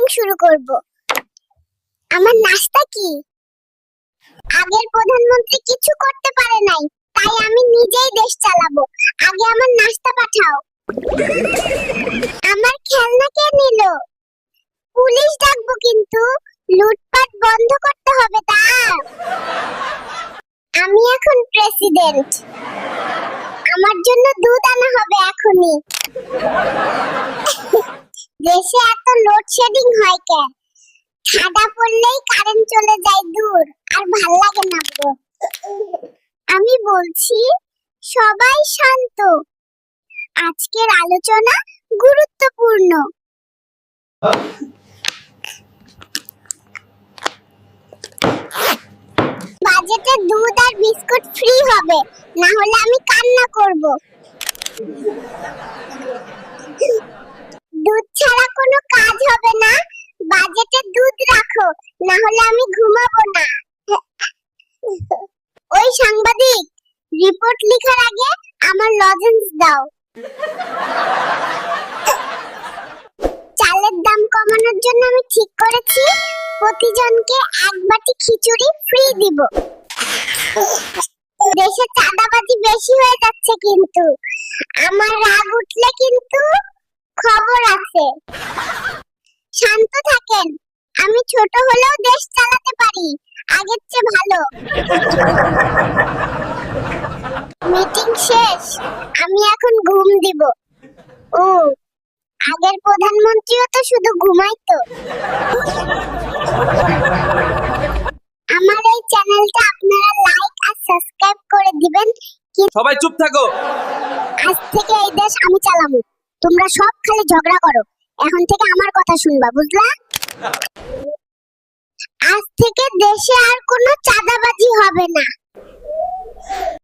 Meeting শুরু করব। আমার নাস্তা কি? আগের প্রধানমন্ত্রী কিছু করতে পারে নাই, তাই আমি নিজেই দেশ চালাবো। আগে আমার নাস্তা পাঠাও। আমার খেলনা কে নিল? পুলিশ ডাকবো কিন্তু, লুটপাট বন্ধ করতে হবে তা আমি এখন প্রেসিডেন্ট। আমার জন্য দুধ আনা হবে এখনই। দেশে লোডশেডিং হয় কেন ঠাডা পড়লেই কারেন্ট চলে যায় দূর, আর ভালো লাগে না গো। আমি বলছি, সবাই শান্ত। আজকের আলোচনা গুরুত্বপূর্ণ। বাজেটে দুধ আর বিস্কুট ফ্রি হবে, না হলে আমি কান্না করব। দুধ ছাড়া কোনো কাজ হবে না বাজেটে দুধ রাখো না হলে আমি ঘুমাবো না। ওই সাংবাদিক রিপোর্ট লেখার আগে আমার লজেন্স দাও। চালের দাম কমানোর জন্য আমি ঠিক করেছি। প্রতিজনকে এক বাটি খিচুড়ি ফ্রি দিব। দেশে চাঁদাবাজি বেশি হয়ে যাচ্ছে কিন্তু। আমার রাগ উঠলে কিন্তু খবর আছে। শান্ত থাকেন। ছোট হলেও দেশ চালাতে পারি। আগের চেয়ে ভালো। মিটিং শেষ। আমি এখন ঘুম দিব। ও আগের প্রধানমন্ত্রীও তো শুধু ঘুমাইতো। আমার এই চ্যানেলটা আপনারা লাইক আর সাবস্ক্রাইব করে দিবেন। সবাই চুপ থাকো। আজ থেকে এই দেশ আমি চালাবো। তোমরা সব খালি ঝগড়া করো। এখন থেকে আমার কথা শুনবা বুঝলা? থেকে দেশে আর কোনো চাঁদাবাজি হবে না।